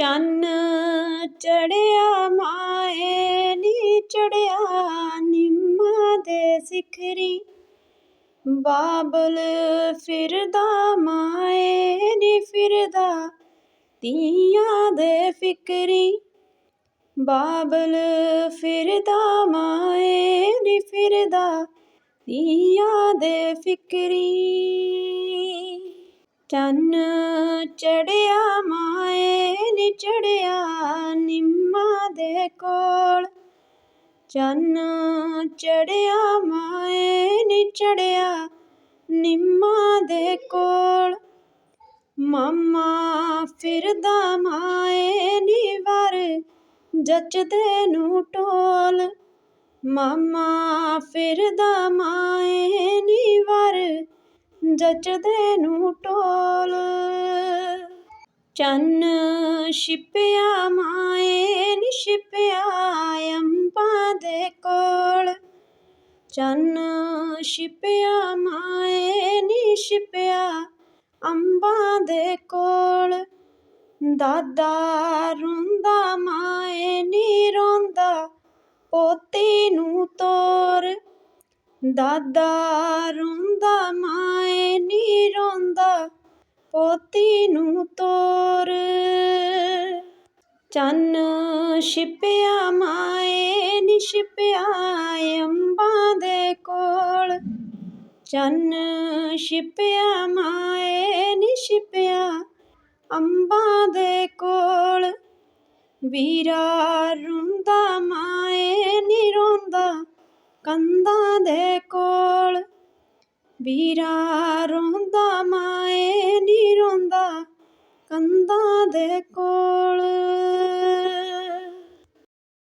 ਚੰਨ ਚੜਿਆ ਮਾਏ ਨੀ ਚੜਿਆ, ਨਿੰਮਾਂ ਦੇ ਸਿਖਰੀ। ਬਾਬਲ ਫਿਰਦਾ ਮਾਏ ਨੀ ਫਿਰਦਾ ਤੀਆਂ ਦੇ ਫਿਕਰੀ। ਬਾਬਲ ਫਿਰਦਾ ਮਾਏ ਨੀ ਫਿਰਦਾ ਤੀਆਂ ਦੇ ਫਿਕਰੀ। ਚੰਨ ਚੜਿਆ, ਮਾਏ ਨੀ ਚੜਿਆ, ਨਿੰਮਾਂ ਦੇ ਕੋਲ। ਚੰਨ ਚੜਿਆ, ਮਾਏ ਨੀ ਚੜਿਆ, ਨਿੰਮਾ ਦੇ ਕੋਲ। ਮਾਮਾ ਫਿਰਦਾ, ਮਾਏ ਨੀ ਵਰ, ਜੱਚਦੇ ਨੂੰ ਟੋਲ ਮਾਮਾ ਫਿਰਦਾ, ਮਾਏ ਨੀ ਵਰ ਜੱਚਦੇ ਨੂੰ ਟੋਲ। ਚੰਨ ਛਿਪਿਆ, ਮਾਏ ਨੀ ਛਿਪਿਆ ਅੰਬਾਂ ਦੇ ਕੋਲ। ਚੰਨ ਛਿਪਿਆ, ਮਾਏ ਨੀ ਛਿਪਿਆ ਅੰਬਾਂ ਦੇ ਕੋਲ। ਦਾਦਾ ਰੋਂਦਾ, ਮਾਏ ਨੀ ਰੋਂਦਾ, ਪੋਤੀ ਨੂੰ ਤੋਰ। ਦਾਦਾ ਰੋਂਦਾ, ਮਾਏ ਨੀ ਰੋਂਦਾ, ਪੋਤੀ ਨੂੰ ਤੋਰ। ਚੰਨ ਛਿਪਿਆ, ਮਾਏ ਨੀ ਛਿਪਿਆ, ਅੰਬਾਂ ਦੇ ਕੋਲ। ਚੰਨ ਛਿਪਿਆ, ਮਾਏ ਨੀ ਛਿਪਿਆ, ਅੰਬਾਂ ਦੇ ਕੋਲ। ਵੀਰਾ ਰੋਂਦਾ ਮਾਏ ਕੰਧਾਂ ਦੇ ਕੋਲ ਵੀਰਾ ਰੋਂਦਾ ਮਾਏ।